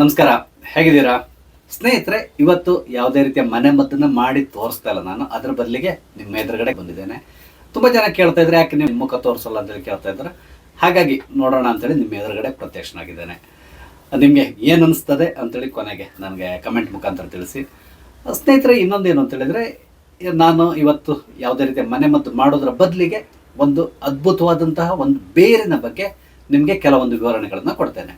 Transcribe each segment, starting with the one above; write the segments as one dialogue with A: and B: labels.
A: ನಮಸ್ಕಾರ. ಹೇಗಿದ್ದೀರಾ? ಸ್ನೇಹಿತರೆ, ಇವತ್ತು ಯಾವುದೇ ರೀತಿಯ ಮನೆ ಮದ್ದನ್ನ ಮಾಡಿ ತೋರಿಸ್ತಾ ಇಲ್ಲ ನಾನು. ಅದರ ಬದಲಿಗೆ ನಿಮ್ಮ ಎದುರುಗಡೆ ಬಂದಿದ್ದೇನೆ. ತುಂಬಾ ಜನ ಕೇಳ್ತಾ ಇದ್ರೆ ಯಾಕೆ ನಿಮ್ಮ ಮುಖ ತೋರಿಸಲ್ಲ ಅಂತೇಳಿ ಕೇಳ್ತಾ ಇದ್ದಾರೆ. ಹಾಗಾಗಿ ನೋಡೋಣ ಅಂತೇಳಿ ನಿಮ್ಮ ಎದುರುಗಡೆ ಪ್ರತ್ಯಕ್ಷನಾಗಿದ್ದೇನೆ. ನಿಮಗೆ ಏನು ಅನಿಸ್ತದೆ ಅಂತೇಳಿ ಕೊನೆಗೆ ನನಗೆ ಕಮೆಂಟ್ ಮುಖಾಂತರ ತಿಳಿಸಿ. ಸ್ನೇಹಿತರೆ ಇನ್ನೊಂದೇನು ಅಂತ ಹೇಳಿದ್ರೆ ನಾನು ಇವತ್ತು ಯಾವುದೇ ರೀತಿಯ ಮನೆ ಮದ್ದು ಮಾಡೋದ್ರ ಬದಲಿಗೆ ಒಂದು ಅದ್ಭುತವಾದಂತಹ ಒಂದು ಬೇರಿನ ಬಗ್ಗೆ ನಿಮಗೆ ಕೆಲವೊಂದು ವಿವರಣೆಗಳನ್ನು ಕೊಡ್ತೇನೆ.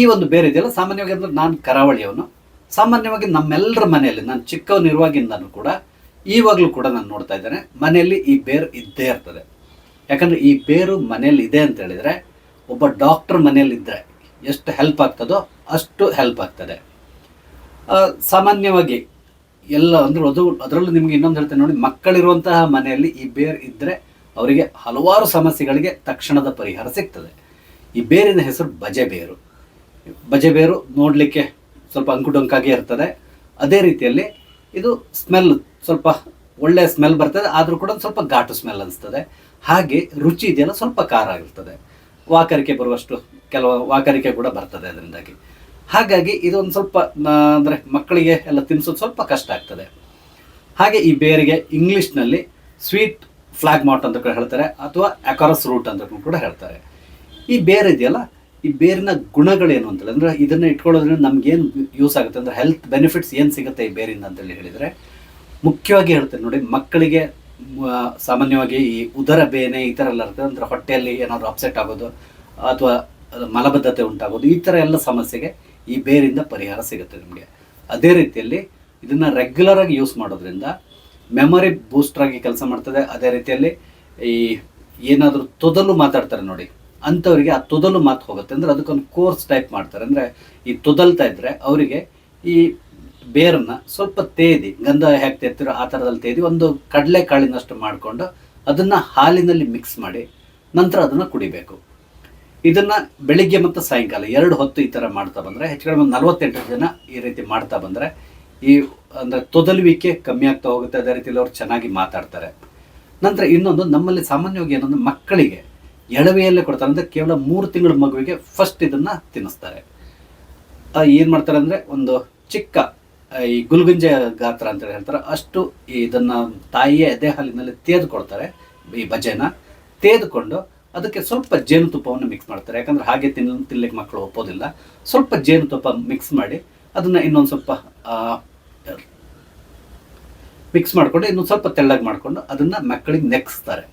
A: ಈ ಒಂದು ಬೇರೆ ಇದೆಯಲ್ಲ, ಸಾಮಾನ್ಯವಾಗಿ ಅಂದರೆ ನಾನು ಕರಾವಳಿಯವನು. ಸಾಮಾನ್ಯವಾಗಿ ನಮ್ಮೆಲ್ಲರ ಮನೆಯಲ್ಲಿ, ನಾನು ಚಿಕ್ಕವನಿರುವಾಗಿಂದನೂ ಕೂಡ ಈವಾಗಲೂ ಕೂಡ ನಾನು ನೋಡ್ತಾ ಇದ್ದೇನೆ, ಮನೆಯಲ್ಲಿ ಈ ಬೇರು ಇದ್ದೇ ಇರ್ತದೆ. ಯಾಕಂದರೆ ಈ ಬೇರು ಮನೆಯಲ್ಲಿ ಇದೆ ಅಂತ ಹೇಳಿದರೆ, ಒಬ್ಬ ಡಾಕ್ಟರ್ ಮನೆಯಲ್ಲಿ ಇದ್ದರೆ ಎಷ್ಟು ಹೆಲ್ಪ್ ಆಗ್ತದೋ ಅಷ್ಟು ಹೆಲ್ಪ್ ಆಗ್ತದೆ. ಸಾಮಾನ್ಯವಾಗಿ ಎಲ್ಲ ಅಂದರೆ ಅದು, ಅದರಲ್ಲೂ ನಿಮಗೆ ಇನ್ನೊಂದು ಹೇಳ್ತೇನೆ ನೋಡಿ, ಮಕ್ಕಳಿರುವಂತಹ ಮನೆಯಲ್ಲಿ ಈ ಬೇರು ಇದ್ದರೆ ಅವರಿಗೆ ಹಲವಾರು ಸಮಸ್ಯೆಗಳಿಗೆ ತಕ್ಷಣದ ಪರಿಹಾರ ಸಿಗ್ತದೆ. ಈ ಬೇರಿನ ಹೆಸರು ಬಜೆ ಬೇರು. ಬಜೆ ಬೇರು ನೋಡಲಿಕ್ಕೆ ಸ್ವಲ್ಪ ಅಂಕುಡೊಂಕಾಗಿ ಇರ್ತದೆ. ಅದೇ ರೀತಿಯಲ್ಲಿ ಇದು ಸ್ಮೆಲ್ ಸ್ವಲ್ಪ ಒಳ್ಳೆಯ ಸ್ಮೆಲ್ ಬರ್ತದೆ, ಆದರೂ ಕೂಡ ಸ್ವಲ್ಪ ಘಾಟು ಸ್ಮೆಲ್ ಅನಿಸ್ತದೆ. ಹಾಗೆ ರುಚಿ ಇದೆಯಲ್ಲ ಸ್ವಲ್ಪ ಖಾರ ಆಗಿರ್ತದೆ. ವಾಕರಿಕೆ ಬರುವಷ್ಟು ಕೆಲವು ವಾಕರಿಕೆ ಕೂಡ ಬರ್ತದೆ ಅದರಿಂದಾಗಿ. ಹಾಗಾಗಿ ಇದೊಂದು ಸ್ವಲ್ಪ ಅಂದ್ರೆ ಮಕ್ಕಳಿಗೆ ಎಲ್ಲ ತಿನ್ನಿಸೋದು ಸ್ವಲ್ಪ ಕಷ್ಟ ಆಗ್ತದೆ. ಹಾಗೆ ಈ ಬೇರಿಗೆ ಇಂಗ್ಲೀಷ್ನಲ್ಲಿ ಸ್ವೀಟ್ ಫ್ಲಾಗ್ ಮಾಟ್ ಅಂತ ಕೂಡ ಹೇಳ್ತಾರೆ, ಅಥವಾ ಅಕಾರಸ್ ರೂಟ್ ಅಂತ ಕೂಡ ಹೇಳ್ತಾರೆ. ಈ ಬೇರ್ ಇದೆಯಲ್ಲ ಈ ಬೇರಿನ ಗುಣಗಳೇನು ಅಂತ ಅಂದರೆ ಇದನ್ನು ಇಟ್ಕೊಳ್ಳೋದ್ರಿಂದ ನಮ್ಗೇನು ಯೂಸ್ ಆಗುತ್ತೆ, ಅಂದರೆ ಹೆಲ್ತ್ ಬೆನಿಫಿಟ್ಸ್ ಏನು ಸಿಗುತ್ತೆ ಈ ಬೇರಿಂದ ಅಂತೇಳಿ ಹೇಳಿದರೆ, ಮುಖ್ಯವಾಗಿ ಹೇಳ್ತೇನೆ ನೋಡಿ, ಮಕ್ಕಳಿಗೆ ಸಾಮಾನ್ಯವಾಗಿ ಈ ಉದರ ಬೇನೆ ಈ ಥರ ಎಲ್ಲ ಇರ್ತದೆ, ಅಂದರೆ ಹೊಟ್ಟೆಯಲ್ಲಿ ಏನಾದರೂ ಅಪ್ಸೆಟ್ ಆಗೋದು, ಅಥವಾ ಮಲಬದ್ಧತೆ ಉಂಟಾಗೋದು, ಈ ಥರ ಎಲ್ಲ ಸಮಸ್ಯೆಗೆ ಈ ಬೇರಿಂದ ಪರಿಹಾರ ಸಿಗುತ್ತೆ ನಿಮಗೆ. ಅದೇ ರೀತಿಯಲ್ಲಿ ಇದನ್ನು ರೆಗ್ಯುಲರ್ ಆಗಿ ಯೂಸ್ ಮಾಡೋದ್ರಿಂದ ಮೆಮೊರಿ ಬೂಸ್ಟ್ರಾಗಿ ಕೆಲಸ ಮಾಡ್ತದೆ, ಅದೇ ರೀತಿಯಲ್ಲಿ ಈ ಏನಾದರೂ ತೊದಲು ಮಾತಾಡ್ತಾರೆ ನೋಡಿ ಅಂಥವರಿಗೆ ಆ ತೊದಲು ಮಾತು ಹೋಗುತ್ತೆ. ಅಂದರೆ ಅದಕ್ಕೊಂದು ಕೋರ್ಸ್ ಟೈಪ್ ಮಾಡ್ತಾರೆ. ಅಂದರೆ ಈ ತೊದಲ್ತಾ ಇದ್ದರೆ ಅವರಿಗೆ ಈ ಬೇರನ್ನ ಸ್ವಲ್ಪ ತೇದಿ, ಗಂಧ ಹೇಗೆ ತೆತ್ತಿರೋ ಆ ಥರದಲ್ಲಿ ತೇದಿ, ಒಂದು ಕಡಲೆ ಕಾಳಿನಷ್ಟು ಮಾಡಿಕೊಂಡು ಅದನ್ನು ಹಾಲಿನಲ್ಲಿ ಮಿಕ್ಸ್ ಮಾಡಿ ನಂತರ ಅದನ್ನು ಕುಡಿಬೇಕು. ಇದನ್ನು ಬೆಳಿಗ್ಗೆ ಮತ್ತು ಸಾಯಂಕಾಲ ಎರಡು ಹೊತ್ತು ಈ ಥರ ಮಾಡ್ತಾ ಬಂದರೆ, ಹೆಚ್ಚು ಕಡಿಮೆ ನಲವತ್ತೆಂಟು ಜನ ಈ ರೀತಿ ಮಾಡ್ತಾ ಬಂದರೆ ಈ, ಅಂದರೆ ತೊದಲುವಿಕೆ ಕಮ್ಮಿ ಆಗ್ತಾ ಹೋಗುತ್ತೆ. ಅದೇ ರೀತಿಯಲ್ಲಿ ಅವ್ರು ಚೆನ್ನಾಗಿ ಮಾತಾಡ್ತಾರೆ. ನಂತರ ಇನ್ನೊಂದು ನಮ್ಮಲ್ಲಿ ಸಾಮಾನ್ಯವಾಗಿ ಏನಂದ್ರೆ ಮಕ್ಕಳಿಗೆ ಎಳವೆಯಲ್ಲೇ ಕೊಡ್ತಾರೆ. ಅಂದರೆ ಕೇವಲ ಮೂರು ತಿಂಗಳ ಮಗುವಿಗೆ ಫಸ್ಟ್ ಇದನ್ನು ತಿನ್ನಿಸ್ತಾರೆ. ಏನು ಮಾಡ್ತಾರೆ ಅಂದರೆ ಒಂದು ಚಿಕ್ಕ ಈ ಗುಲ್ಗುಂಜೆ ಗಾತ್ರ ಅಂತ ಹೇಳ್ತಾರೆ. ಅಷ್ಟು ಇದನ್ನು ತಾಯಿಯ ಎದೆ ಹಾಲಿನಲ್ಲಿ ತೇದ್ಕೊಳ್ತಾರೆ ಈ ಬಜೆನ. ತೇದ್ಕೊಂಡು ಅದಕ್ಕೆ ಸ್ವಲ್ಪ ಜೇನುತುಪ್ಪವನ್ನು ಮಿಕ್ಸ್ ಮಾಡ್ತಾರೆ. ಯಾಕಂದ್ರೆ ಹಾಗೆ ತಿನ್ನ ತಿನ್ಲಿಕ್ಕೆ ಮಕ್ಕಳು ಒಪ್ಪೋದಿಲ್ಲ. ಸ್ವಲ್ಪ ಜೇನುತುಪ್ಪ ಮಿಕ್ಸ್ ಮಾಡಿ ಅದನ್ನು ಇನ್ನೊಂದು ಸ್ವಲ್ಪ ಮಿಕ್ಸ್ ಮಾಡಿಕೊಂಡು ಇನ್ನೊಂದು ಸ್ವಲ್ಪ ತೆಳ್ಳಗೆ ಮಾಡಿಕೊಂಡು ಅದನ್ನು ಮಕ್ಕಳಿಗೆ ನೆಕ್ಸ್ತಾರೆ.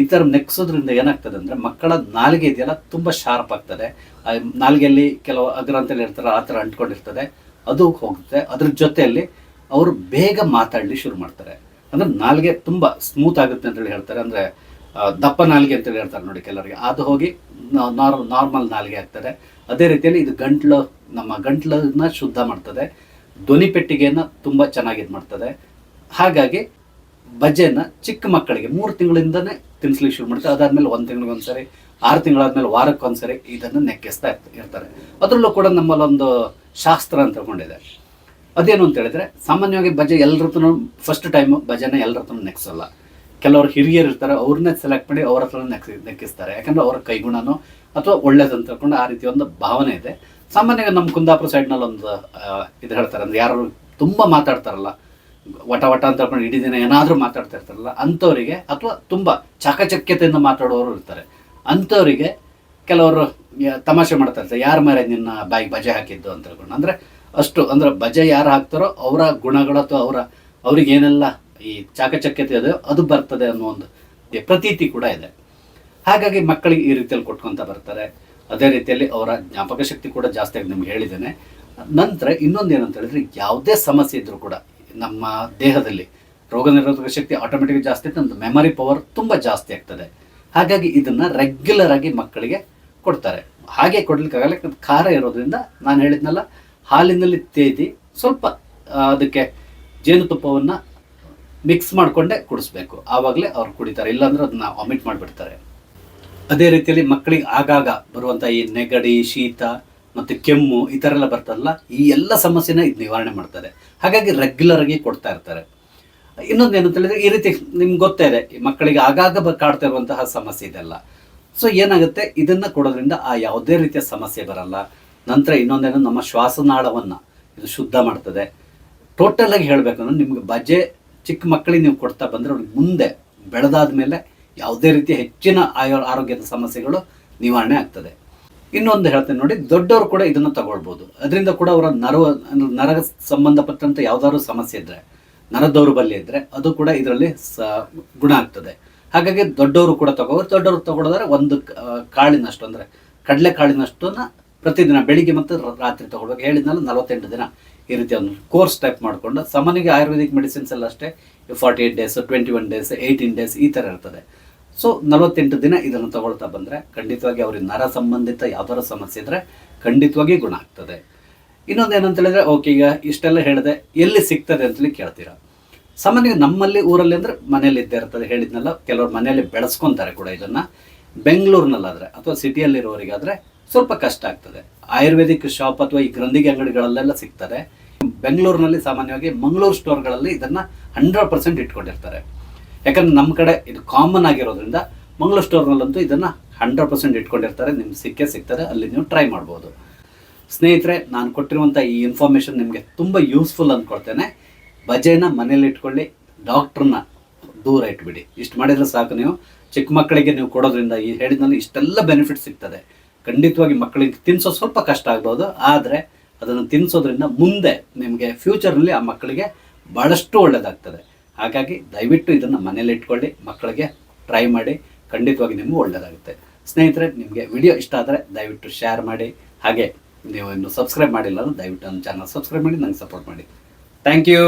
A: ಈ ಥರ ನೆಕ್ಸೋದ್ರಿಂದ ಏನಾಗ್ತದೆ ಅಂದರೆ ಮಕ್ಕಳ ನಾಲಿಗೆ ಇದೆಯಲ್ಲ ತುಂಬ ಶಾರ್ಪ್ ಆಗ್ತದೆ. ನಾಲಿಗೆಯಲ್ಲಿ ಕೆಲವು ಅಗ್ರ ಅಂತೇಳಿ ಇರ್ತಾರೆ ಆ ಥರ ಅಂಟ್ಕೊಂಡಿರ್ತದೆ. ಅದು ಹೋಗುತ್ತೆ. ಅದ್ರ ಜೊತೆಯಲ್ಲಿ ಅವರು ಬೇಗ ಮಾತಾಡಲಿ ಶುರು ಮಾಡ್ತಾರೆ. ಅಂದರೆ ನಾಲಿಗೆ ತುಂಬ ಸ್ಮೂತ್ ಆಗುತ್ತೆ ಅಂತೇಳಿ ಹೇಳ್ತಾರೆ. ಅಂದರೆ ದಪ್ಪ ನಾಲಿಗೆ ಅಂತೇಳಿ ಹೇಳ್ತಾರೆ ನೋಡಿ ಕೆಲವರಿಗೆ. ಅದು ಹೋಗಿ ನಾರ್ ನಾರ್ಮಲ್ ನಾಲಿಗೆ ಆಗ್ತದೆ. ಅದೇ ರೀತಿಯಲ್ಲಿ ಇದು ಗಂಟ್ಲು, ನಮ್ಮ ಗಂಟ್ಲನ್ನ ಶುದ್ಧ ಮಾಡ್ತದೆ. ಧ್ವನಿ ಪೆಟ್ಟಿಗೆಯನ್ನು ತುಂಬ ಚೆನ್ನಾಗಿ ಇದು ಮಾಡ್ತದೆ ಹಾಗಾಗಿ ಬಜ್ಜೆನ ಚಿಕ್ಕ ಮಕ್ಕಳಿಗೆ ಮೂರು ತಿಂಗಳಿಂದನೇ ತಿನ್ನಿಸ್ಲಿಕ್ಕೆ ಶುರು ಮಾಡ್ತಾರೆ. ಅದಾದ್ಮೇಲೆ ಒಂದು ತಿಂಗಳಿಗೆ ಒಂದ್ಸರಿ, ಆರು ತಿಂಗಳಾದ್ಮೇಲೆ ವಾರಕ್ಕೆ ಒಂದ್ಸರಿ ಇದನ್ನು ನೆಕ್ಕಿಸ್ತಾ ಇರ್ತ- ಇರ್ತಾರೆ. ಅದರಲ್ಲೂ ಕೂಡ ನಮ್ಮಲ್ಲೊಂದು ಶಾಸ್ತ್ರ ಅಂತ ತಗೊಂಡಿದೆ. ಅದೇನು ಅಂತ ಹೇಳಿದ್ರೆ, ಸಾಮಾನ್ಯವಾಗಿ ಬಜೆ ಎಲ್ಲರ ಫಸ್ಟ್ ಟೈಮು ಭಜನೆ ಎಲ್ಲರ ಹತ್ರ ನೆಕ್ಸಲ್ಲ. ಕೆಲವರು ಹಿರಿಯರು ಇರ್ತಾರೆ, ಅವ್ರನ್ನೇ ಸೆಲೆಕ್ಟ್ ಮಾಡಿ ಅವ್ರ ಹತ್ರ ನೆಕ್ಸಿ, ನೆಕ್ಕಿಸ್ತಾರೆ. ಯಾಕಂದ್ರೆ ಅವರ ಕೈಗುಣನೋ ಅಥವಾ ಒಳ್ಳೇದಂತ ತಿಳ್ಕೊಂಡು ಆ ರೀತಿ ಒಂದು ಭಾವನೆ ಇದೆ. ಸಾಮಾನ್ಯವಾಗಿ ನಮ್ಮ ಕುಂದಾಪುರ ಸೈಡ್ನಲ್ಲಿ ಒಂದು ಇದು ಹೇಳ್ತಾರೆ ಅಂದ್ರೆ ಯಾರು ತುಂಬ ಮಾತಾಡ್ತಾರಲ್ಲ ವಟ ವಟ ಅಂತ ಹೇಳ್ಕೊಂಡು ಇಡೀ ದಿನ ಏನಾದರೂ ಮಾತಾಡ್ತಾ ಇರ್ತಾರಲ್ಲ, ಅಂಥವರಿಗೆ ಅಥವಾ ತುಂಬ ಚಾಕಚಕ್ಯತೆಯಿಂದ ಮಾತಾಡೋರು ಇರ್ತಾರೆ. ಅಂಥವರಿಗೆ ಕೆಲವರು ತಮಾಷೆ ಮಾಡ್ತಾ ಇರ್ತಾರೆ, ಯಾರ ಮೇಲೆ ನಿನ್ನ ಬಾಯಿಗೆ ಬಜೆ ಹಾಕಿದ್ದು? ಅಂತ ಹೇಳ್ಕೊಂಡು. ಅಂದರೆ ಅಷ್ಟು, ಅಂದ್ರೆ ಬಜೆ ಯಾರು ಹಾಕ್ತಾರೋ ಅವರ ಗುಣಗಳು ಅಥವಾ ಅವರ, ಅವ್ರಿಗೇನೆಲ್ಲ ಈ ಚಾಕಚಕ್ಯತೆ ಅದೆಯೋ ಅದು ಬರ್ತದೆ ಅನ್ನೋ ಒಂದು ಪ್ರತೀತಿ ಕೂಡ ಇದೆ. ಹಾಗಾಗಿ ಮಕ್ಕಳಿಗೆ ಈ ರೀತಿಯಲ್ಲಿ ಕೊಟ್ಕೊತ ಬರ್ತಾರೆ. ಅದೇ ರೀತಿಯಲ್ಲಿ ಅವರ ಜ್ಞಾಪಕ ಶಕ್ತಿ ಕೂಡ ಜಾಸ್ತಿ ಆಗಿ ನಿಮ್ಗೆ ಹೇಳಿದ್ದೇನೆ. ನಂತರ ಇನ್ನೊಂದು ಏನಂತ ಹೇಳಿದ್ರೆ, ಯಾವುದೇ ಸಮಸ್ಯೆ ಇದ್ದರೂ ಕೂಡ ನಮ್ಮ ದೇಹದಲ್ಲಿ ರೋಗ ನಿರೋಧಕ ಶಕ್ತಿ ಆಟೋಮೆಟಿಕ್ ಜಾಸ್ತಿ ಇತ್ತು ನಮ್ದು ಮೆಮರಿ ಪವರ್ ತುಂಬ ಜಾಸ್ತಿ ಆಗ್ತದೆ. ಹಾಗಾಗಿ ಇದನ್ನು ರೆಗ್ಯುಲರ್ ಆಗಿ ಮಕ್ಕಳಿಗೆ ಕೊಡ್ತಾರೆ. ಹಾಗೆ ಕೊಡ್ಲಿಕ್ಕಾಗಲ್ಲ ಖಾರ ಇರೋದ್ರಿಂದ ನಾನು ಹೇಳಿದ್ನಲ್ಲ, ಹಾಲಿನಲ್ಲಿ ತೇದಿ ಸ್ವಲ್ಪ ಅದಕ್ಕೆ ಜೇನುತುಪ್ಪವನ್ನು ಮಿಕ್ಸ್ ಮಾಡಿಕೊಂಡೇ ಕುಡಿಸ್ಬೇಕು. ಆವಾಗಲೇ ಅವ್ರು ಕುಡಿತಾರೆ, ಇಲ್ಲಾಂದ್ರೆ ಅದನ್ನ ವಾಮಿಟ್ ಮಾಡಿಬಿಡ್ತಾರೆ. ಅದೇ ರೀತಿಯಲ್ಲಿ ಮಕ್ಕಳಿಗೆ ಆಗಾಗ ಬರುವಂಥ ಈ ನೆಗಡಿ, ಶೀತ ಮತ್ತು ಕೆಮ್ಮು ಈ ಥರ ಎಲ್ಲ ಬರ್ತದಲ್ಲ ಈ ಎಲ್ಲ ಸಮಸ್ಯೆನ ಇದು ನಿವಾರಣೆ ಮಾಡ್ತಾರೆ. ಹಾಗಾಗಿ ರೆಗ್ಯುಲರಾಗಿ ಕೊಡ್ತಾ ಇರ್ತಾರೆ. ಇನ್ನೊಂದು ಏನಂತ ಹೇಳಿದ್ರೆ ಈ ರೀತಿ ನಿಮ್ಗೆ ಗೊತ್ತೇ ಇದೆ ಮಕ್ಕಳಿಗೆ ಆಗಾಗ ಕಾಡ್ತಾ ಇರುವಂತಹ ಸಮಸ್ಯೆ ಇದೆಲ್ಲ ಸೊ ಏನಾಗುತ್ತೆ? ಇದನ್ನು ಕೊಡೋದ್ರಿಂದ ಆ ಯಾವುದೇ ರೀತಿಯ ಸಮಸ್ಯೆ ಬರಲ್ಲ. ನಂತರ ಇನ್ನೊಂದೇನು, ನಮ್ಮ ಶ್ವಾಸನಾಳವನ್ನು ಇದು ಶುದ್ಧ ಮಾಡ್ತದೆ. ಟೋಟಲಾಗಿ ಹೇಳಬೇಕಂದ್ರೆ ನಿಮಗೆ ಬಜೆ ಚಿಕ್ಕ ಮಕ್ಕಳಿಗೆ ನೀವು ಕೊಡ್ತಾ ಬಂದರೆ ಅವ್ರಿಗೆ ಮುಂದೆ ಬೆಳೆದಾದ ಮೇಲೆ ಯಾವುದೇ ರೀತಿಯ ಹೆಚ್ಚಿನ ಆಯೋ ಆರೋಗ್ಯದ ಸಮಸ್ಯೆಗಳು ನಿವಾರಣೆ ಆಗ್ತದೆ. ಇನ್ನೊಂದು ಹೇಳ್ತೇನೆ ನೋಡಿ, ದೊಡ್ಡವರು ಕೂಡ ಇದನ್ನು ತಗೊಳ್ಬೋದು. ಅದರಿಂದ ಕೂಡ ಅವರ ನರವ ನರ ಸಂಬಂಧಪಟ್ಟಂಥ ಯಾವ್ದಾದ್ರು ಸಮಸ್ಯೆ ಇದ್ದರೆ ನರ ದೌರ್ಬಲ್ಯ ಇದ್ದರೆ ಅದು ಕೂಡ ಇದರಲ್ಲಿ ಸ, ಗುಣ ಆಗ್ತದೆ. ಹಾಗಾಗಿ ದೊಡ್ಡವರು ಕೂಡ ತಗೋಬೋದು ದೊಡ್ಡವರು ತಗೊಳ್ಳೋದ್ರೆ ಒಂದು ಕಾಳಿನಷ್ಟು ಅಂದರೆ ಕಡಲೆ ಕಾಳಿನಷ್ಟನ್ನ ಪ್ರತಿದಿನ ಬೆಳಿಗ್ಗೆ ಮತ್ತು ರಾತ್ರಿ ತಗೊಳ್ಬೇಕು. ಹೇಳಿದ್ನಲ್ಲ ನಲವತ್ತೆಂಟು ದಿನ ಈ ರೀತಿ ಒಂದು ಕೋರ್ಸ್ ಟೈಪ್ ಮಾಡಿಕೊಂಡು, ಸಾಮಾನ್ಯವಾಗಿ ಆಯುರ್ವೇದಿಕ್ ಮೆಡಿಸಿನ್ಸ್ ಎಲ್ಲ ಅಷ್ಟೇ forty eight days twenty one days eighteen days ಈ ಥರ ಇರ್ತದೆ. ಸೊ ನಲವತ್ತೆಂಟು ದಿನ ಇದನ್ನು ತಗೊಳ್ತಾ ಬಂದರೆ ಖಂಡಿತವಾಗಿ ಅವ್ರಿಗೆ ನರ ಸಂಬಂಧಿತ ಯಾವ್ದಾರ ಸಮಸ್ಯೆ ಇದ್ರೆ ಖಂಡಿತವಾಗಿ ಗುಣ ಆಗ್ತದೆ. ಇನ್ನೊಂದು ಏನಂತ ಹೇಳಿದ್ರೆ, ಓಕೆ, ಈಗ ಇಷ್ಟೆಲ್ಲ ಹೇಳಿದೆ, ಎಲ್ಲಿ ಸಿಗ್ತದೆ ಅಂತೇಳಿ ಕೇಳ್ತೀರಾ. ಸಾಮಾನ್ಯ ನಮ್ಮಲ್ಲಿ ಊರಲ್ಲಿ ಅಂದರೆ ಮನೇಲಿ ಇದ್ದೇ ಇರ್ತದೆ, ಹೇಳಿದ್ನಲ್ಲ, ಕೆಲವರು ಮನೆಯಲ್ಲಿ ಬೆಳೆಸ್ಕೊತಾರೆ ಕೂಡ ಇದನ್ನು. ಬೆಂಗಳೂರಿನಲ್ಲಾದರೆ ಅಥವಾ ಸಿಟಿಯಲ್ಲಿರೋರಿಗಾದರೆ ಸ್ವಲ್ಪ ಕಷ್ಟ ಆಗ್ತದೆ. ಆಯುರ್ವೇದಿಕ್ ಶಾಪ್ ಅಥವಾ ಈ ಗ್ರಂಥಿಗೆ ಅಂಗಡಿಗಳಲ್ಲೆಲ್ಲ ಸಿಗ್ತದೆ. ಬೆಂಗಳೂರಿನಲ್ಲಿ ಸಾಮಾನ್ಯವಾಗಿ ಮಂಗಳೂರು ಸ್ಟೋರ್ಗಳಲ್ಲಿ ಇದನ್ನು ಹಂಡ್ರೆಡ್ ಪರ್ಸೆಂಟ್ ಇಟ್ಕೊಂಡಿರ್ತಾರೆ. ಯಾಕಂದ್ರೆ ನಮ್ಮ ಕಡೆ ಇದು ಕಾಮನ್ ಆಗಿರೋದ್ರಿಂದ ಮಂಗಳೂರು ಸ್ಟೋರ್ನಲ್ಲಂತೂ ಇದನ್ನ ಹಂಡ್ರೆಡ್ ಪರ್ಸೆಂಟ್ ಇಟ್ಕೊಂಡಿರ್ತಾರೆ. ನಿಮ್ಗೆ ಸಿಕ್ಕೇ ಸಿಗ್ತಾರೆ ಅಲ್ಲಿ ನೀವು ಟ್ರೈ ಮಾಡ್ಬೋದು. ಸ್ನೇಹಿತರೆ, ನಾನು ಕೊಟ್ಟಿರುವಂಥ ಈ ಇನ್ಫಾರ್ಮೇಷನ್ ನಿಮಗೆ ತುಂಬ ಯೂಸ್ಫುಲ್ ಅಂದ್ಕೊಳ್ತೇನೆ ಬಜೆನ ಮನೇಲಿ ಇಟ್ಕೊಳ್ಳಿ ಡಾಕ್ಟ್ರನ್ನ ದೂರ ಇಟ್ಬಿಡಿ. ಇಷ್ಟು ಮಾಡಿದ್ರೆ ಸಾಕು ನೀವು. ಚಿಕ್ಕ ಮಕ್ಕಳಿಗೆ ನೀವು ಕೊಡೋದ್ರಿಂದ ಈ ಹೇಳಿದ್ನಲ್ಲಿ ಇಷ್ಟೆಲ್ಲ ಬೆನಿಫಿಟ್ ಸಿಗ್ತದೆ. ಖಂಡಿತವಾಗಿ ಮಕ್ಕಳಿಗೆ ತಿನ್ಸೋ ಸ್ವಲ್ಪ ಕಷ್ಟ ಆಗ್ಬೋದು. ಆದರೆ ಅದನ್ನು ತಿನ್ಸೋದ್ರಿಂದ ಮುಂದೆ ನಿಮಗೆ ಫ್ಯೂಚರ್ನಲ್ಲಿ ಆ ಮಕ್ಕಳಿಗೆ ಭಾಳಷ್ಟು ಒಳ್ಳೆಯದಾಗ್ತದೆ ಹಾಗಾಗಿ ದಯವಿಟ್ಟು ಇದನ್ನು ಮನೇಲಿ ಇಟ್ಕೊಳ್ಳಿ, ಮಕ್ಕಳಿಗೆ ಟ್ರೈ ಮಾಡಿ, ಖಂಡಿತವಾಗಿ ನಿಮಗೂ ಒಳ್ಳೆಯದಾಗುತ್ತೆ ಸ್ನೇಹಿತರೆ, ನಿಮಗೆ ವಿಡಿಯೋ ಇಷ್ಟ ಆದರೆ ದಯವಿಟ್ಟು ಶೇರ್ ಮಾಡಿ, ಹಾಗೆ ನೀವು ಇನ್ನು ಸಬ್ಸ್ಕ್ರೈಬ್ ಮಾಡಿಲ್ಲ ಅಂದ್ರೆ ದಯವಿಟ್ಟು ನನ್ನ ಚಾನಲ್ ಸಬ್ಸ್ಕ್ರೈಬ್ ಮಾಡಿ ನನಗೆ ಸಪೋರ್ಟ್ ಮಾಡಿ. Thank you